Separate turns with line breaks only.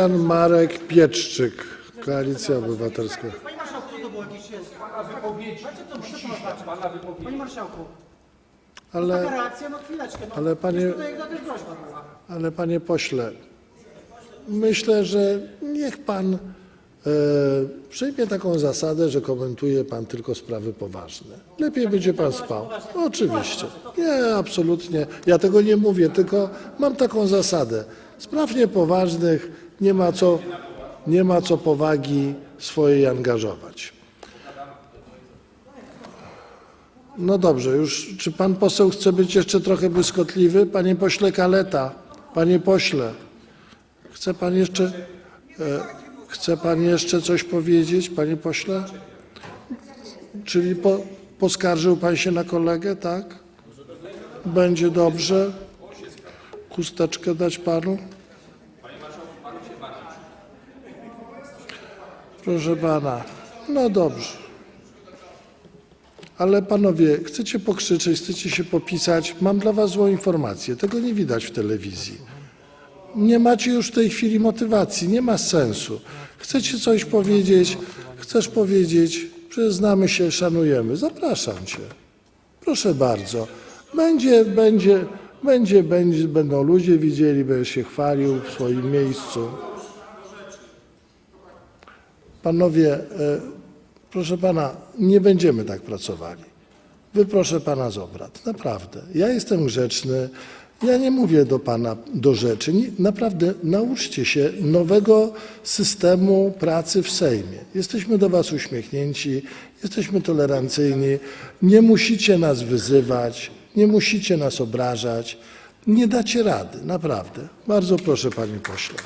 Pan Marek Pieczczyk, Koalicja Obywatelska.
Panie marszałku, to było jakieś jest?
Pana wypowiedzi,
Co to, co
pana wypowiedzi.
Panie marszałku, taka
Ale,
reakcja, no chwileczkę. No.
ale panie-
Jest tutaj jakaś groźba była.
ale panie pośle, myślę, że niech pan przyjmie taką zasadę, że komentuje pan tylko sprawy poważne. Lepiej będzie pan spał. Oczywiście. Nie, absolutnie. Ja tego nie mówię, tylko mam taką zasadę. Spraw niepoważnych nie ma co, nie ma co powagi swojej angażować. No dobrze, już czy pan poseł chce być jeszcze trochę błyskotliwy? Panie pośle Kaleta, panie pośle, chce pan jeszcze, e, chce pan jeszcze coś powiedzieć, panie pośle? Czyli po, poskarżył pan się na kolegę, tak? Będzie dobrze? Chusteczkę dać panu? Proszę pana, no dobrze. Ale panowie, chcecie pokrzyczeć, chcecie się popisać. Mam dla was złą informację. Tego nie widać w telewizji. Nie macie już w tej chwili motywacji, nie ma sensu. Chcecie coś powiedzieć, chcesz powiedzieć, przyznamy się, szanujemy. Zapraszam cię. Proszę bardzo. Będzie, będzie, będzie, będzie, będą ludzie widzieli, będziesz się chwalił w swoim miejscu. Panowie, e, proszę pana, nie będziemy tak pracowali. Wyproszę pana z obrad, naprawdę. Ja jestem grzeczny. Ja nie mówię do pana do rzeczy. Naprawdę nauczcie się nowego systemu pracy w Sejmie. Jesteśmy do was uśmiechnięci, jesteśmy tolerancyjni. Nie musicie nas wyzywać, nie musicie nas obrażać. Nie dacie rady, naprawdę. Bardzo proszę, panie pośle.